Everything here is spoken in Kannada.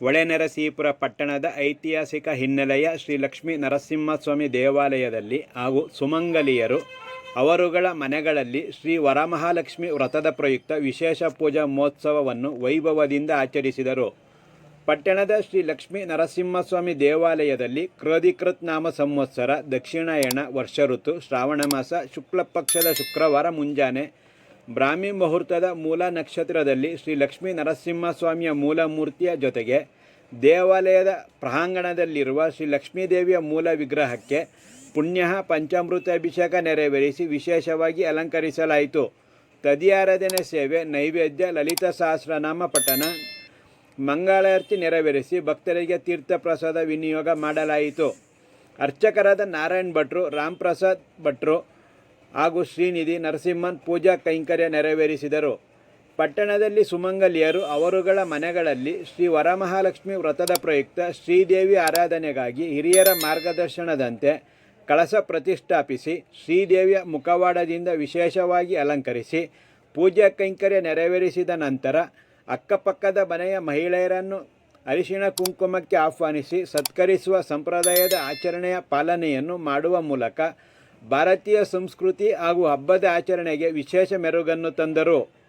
ಹೊಳೆನರಸೀಪುರ ಪಟ್ಟಣದ ಐತಿಹಾಸಿಕ ಹಿನ್ನೆಲೆಯ ಶ್ರೀ ಲಕ್ಷ್ಮೀ ನರಸಿಂಹಸ್ವಾಮಿ ದೇವಾಲಯದಲ್ಲಿ ಹಾಗೂ ಸುಮಂಗಲಿಯರು ಅವರುಗಳ ಮನೆಗಳಲ್ಲಿ ಶ್ರೀ ವರಮಹಾಲಕ್ಷ್ಮಿ ವ್ರತದ ಪ್ರಯುಕ್ತ ವಿಶೇಷ ಪೂಜಾ ಮಹೋತ್ಸವವನ್ನು ವೈಭವದಿಂದ ಆಚರಿಸಿದರು. ಪಟ್ಟಣದ ಶ್ರೀ ಲಕ್ಷ್ಮೀ ನರಸಿಂಹಸ್ವಾಮಿ ದೇವಾಲಯದಲ್ಲಿ ಕ್ರೋಧಿಕೃತ್ ನಾಮ ಸಂವತ್ಸರ, ದಕ್ಷಿಣಾಯಣ ವರ್ಷ ಋತು ಶ್ರಾವಣ ಮಾಸ, ಶುಕ್ಲಪಕ್ಷದ ಶುಕ್ರವಾರ ಮುಂಜಾನೆ ಬ್ರಾಹ್ಮಿ ಮುಹೂರ್ತದ ಮೂಲ ನಕ್ಷತ್ರದಲ್ಲಿ ಶ್ರೀ ಲಕ್ಷ್ಮೀ ನರಸಿಂಹಸ್ವಾಮಿಯ ಮೂಲ ಮೂರ್ತಿಯ ಜೊತೆಗೆ ದೇವಾಲಯದ ಪ್ರಾಂಗಣದಲ್ಲಿರುವ ಶ್ರೀ ಲಕ್ಷ್ಮೀದೇವಿಯ ಮೂಲ ವಿಗ್ರಹಕ್ಕೆ ಪುಣ್ಯ ಪಂಚಾಮೃತ ಅಭಿಷೇಕ ನೆರವೇರಿಸಿ ವಿಶೇಷವಾಗಿ ಅಲಂಕರಿಸಲಾಯಿತು. ತದಿಯಾರಾಧನೆ ಸೇವೆ, ನೈವೇದ್ಯ, ಲಲಿತ ಸಹಸ್ರನಾಮ ಪಠನ ಮಂಗಳಾರತಿ ನೆರವೇರಿಸಿ ಭಕ್ತರಿಗೆ ತೀರ್ಥ ಪ್ರಸಾದ ವಿನಿಯೋಗ ಮಾಡಲಾಯಿತು. ಅರ್ಚಕರಾದ ನಾರಾಯಣ್ ಭಟ್ರು, ರಾಮ್ ಪ್ರಸಾದ್ ಭಟ್ರು ಹಾಗೂ ಶ್ರೀನಿಧಿ ನರಸಿಂಹನ್ ಪೂಜಾ ಕೈಂಕರ್ಯ ನೆರವೇರಿಸಿದರು. ಪಟ್ಟಣದಲ್ಲಿ ಸುಮಂಗಲಿಯರು ಅವರುಗಳ ಮನೆಗಳಲ್ಲಿ ಶ್ರೀ ವರಮಹಾಲಕ್ಷ್ಮಿ ವ್ರತದ ಪ್ರಯುಕ್ತ ಶ್ರೀದೇವಿ ಆರಾಧನೆಗಾಗಿ ಹಿರಿಯರ ಮಾರ್ಗದರ್ಶನದಂತೆ ಕಳಸ ಪ್ರತಿಷ್ಠಾಪಿಸಿ ಶ್ರೀದೇವಿಯ ಮುಖವಾಡದಿಂದ ವಿಶೇಷವಾಗಿ ಅಲಂಕರಿಸಿ ಪೂಜಾ ಕೈಂಕರ್ಯ ನೆರವೇರಿಸಿದ ನಂತರ ಅಕ್ಕಪಕ್ಕದ ಮನೆಯ ಮಹಿಳೆಯರನ್ನು ಅರಿಶಿಣ ಕುಂಕುಮಕ್ಕೆ ಆಹ್ವಾನಿಸಿ ಸತ್ಕರಿಸುವ ಸಂಪ್ರದಾಯದ ಆಚರಣೆಯ ಪಾಲನೆಯನ್ನು ಮಾಡುವ ಮೂಲಕ ಭಾರತೀಯ ಸಂಸ್ಕೃತಿ ಹಾಗೂ ಹಬ್ಬದ ಆಚರಣೆಗೆ ವಿಶೇಷ ಮೆರುಗನ್ನು ತಂದರು.